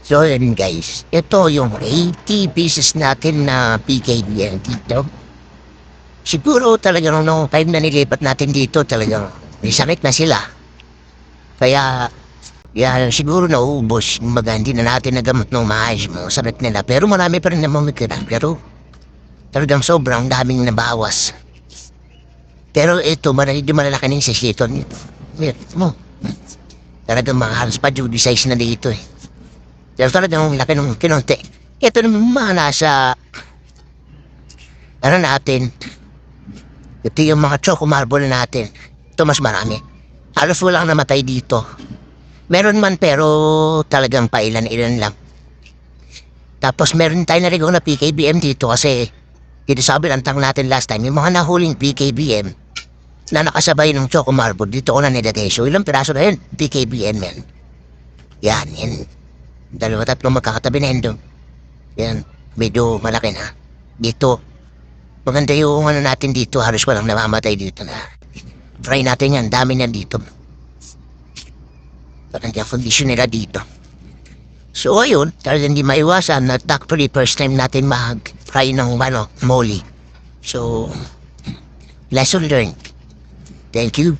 So yun guys, ito yung 80 pieces natin na PKBL dito. Siguro talagang nung time na nilipat natin dito talagang may na sila. Kaya, yan, siguro naubos. Kumbaga, hindi na natin nagamot ng maayos mo. Sakit nila. Pero marami pa rin namang mikira. Pero, talagang sobrang daming nabawas. Pero ito, marami di malalaki ng sisiton. Yan, mo. Talagang mga halos pa size na dito eh. Pero talagang laki ng kinunti. Ito naman mga nasa, ano natin, ito yung mga choco marble natin. Ito mas marami. Halos walang namatay dito. Meron man pero talagang pailan-ilan lang. Tapos meron tayo na rin na PKBM dito kasi kinasabi lang tang natin last time yung mga nahuling PKBM na nakasabay ng Choco Marble dito ko na nilagay. So ilang piraso na yun? PKBM yan. Yan, yan. Dalawa tatlo magkakatabi na doon. Yan, medyo malaki na. Dito, maganda yung ano natin dito. Halos walang namamatay dito na. Try natin yan, dami niyan dito. Parang yung condition nila dito. So ayun, talagang hindi maiwasan na actually first time natin mag-try ng ano, molly. So, lesson learned. Thank you.